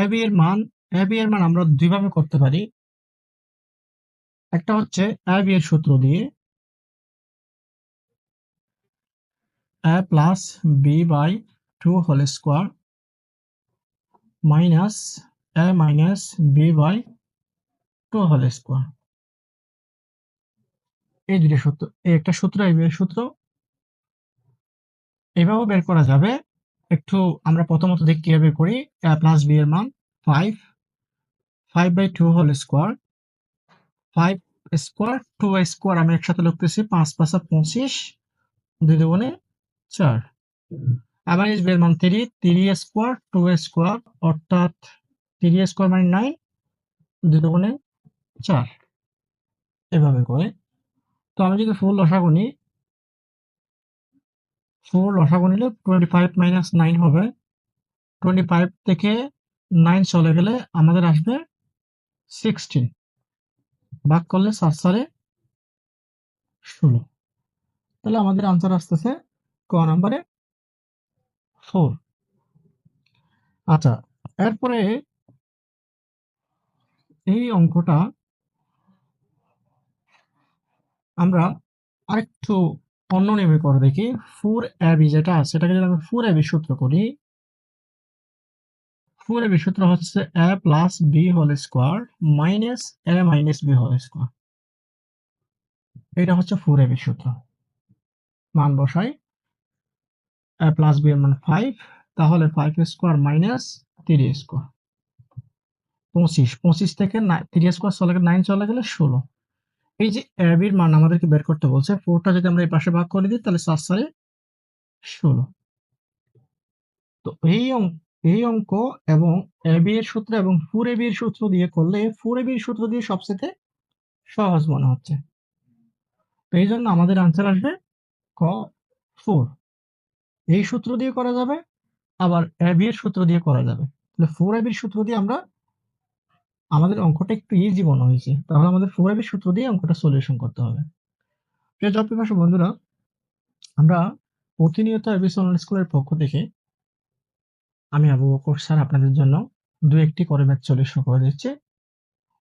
AB এর মান AB এর মান আমরা দুইভাবে করতে পারি। একটা হচ্ছে এবি এর সূত্র দিয়ে a plus B by two whole square minus A minus B by two whole square এই দুটো সূত্র, এই একটা সূত্র, এই এর সূত্র। এভাবে বের করা যাবে। একটু আমরা প্রথমত দেখি কীভাবে করি a প্লাস বি এর মান five five by two whole square five square two square আমি একসাথে লিখতেছি পাঁচ পাঁচা পঁচিশ, দুই দুগুণে চার। আবার এস বের মান three three square two square অর্থাৎ থ্রি স্কোয়ার মানে নাইন দুই দুগুণে চার। এভাবে করে। তো আমি যদি ফুল লসাগু ফুল লসাগু নিলে টোয়েন্টি ফাইভ মাইনাস নাইন হবে। টোয়েন্টি ফাইভ থেকে নাইন চলে গেলে আমাদের আসবে সিক্সটিন ভাগ করলে সাত সালে ষোলো। তাহলে আমাদের আনসার আসতেছে ক নাম্বারে? ফোর আচ্ছা এরপরে এই অঙ্কটা আমরা আরেকটু অন্য নিয়মে করে দেখি। ফোর এবি যেটা আছে, সেটাকে যদি আমি ফোর এবি সূত্র করি, ফোর এবি সূত্র হচ্ছে A plus B whole square minus A minus B whole square. এটা হচ্ছে ফোর এবি সূত্র। মান বসাই। এ প্লাস বি এর মান ফাইভ, তাহলে five square minus three square. পঁচিশ পঁচিশ থেকে থ্রি স্কোয়ার চলে গেলে, নাইন চলে গেলে ষোলো। এই যে অ্যাবির মান আমাদেরকে বের করতে বলছে ফোরটা যদি আমরা এই পাশে ভাগ করে দিই, তাহলে সাত সালে ষোলো। তো এই অঙ্ক এই অঙ্ক এবং এবি এর সূত্র এবং ফোর এবি এর সূত্র দিয়ে করলে ফোর এবি এর সূত্র দিয়ে সবচেয়ে সহজ মনে হচ্ছে। তো এই জন্য আমাদের আনসার আসবে ক ফোর এই সূত্র দিয়ে করা যাবে, আবার এবি এর সূত্র দিয়ে করা যাবে। তাহলে ফোর এবির সূত্র দিয়ে আমরা আমাদের অঙ্কটা একটু ইজি মনে হয়েছে। তাহলে আমাদের ফোর এবির সূত্র দিয়ে অঙ্কটা সলিউশন করতে হবে। প্রিয় জব বন্ধুরা, আমরা প্রতিনিয়ত এবিসি অনলাইন স্কুলের পক্ষ থেকে আমি আবু বকর স্যার আপনাদের জন্য দু একটি করে ম্যাথ সলিউশন করে দিচ্ছি।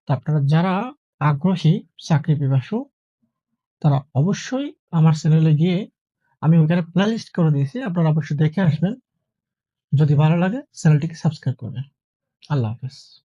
তো আপনারা যারা আগ্রহী চাকরি পিপাসু, তারা অবশ্যই আমার চ্যানেলে গিয়ে আমি ওইখানে প্লেলিস্ট করে দিয়েছি। আপনারা অবশ্যই দেখে আসবেন। যদি ভালো লাগে চ্যানেলটিকে সাবস্ক্রাইব করবেন। আল্লাহ হাফেজ।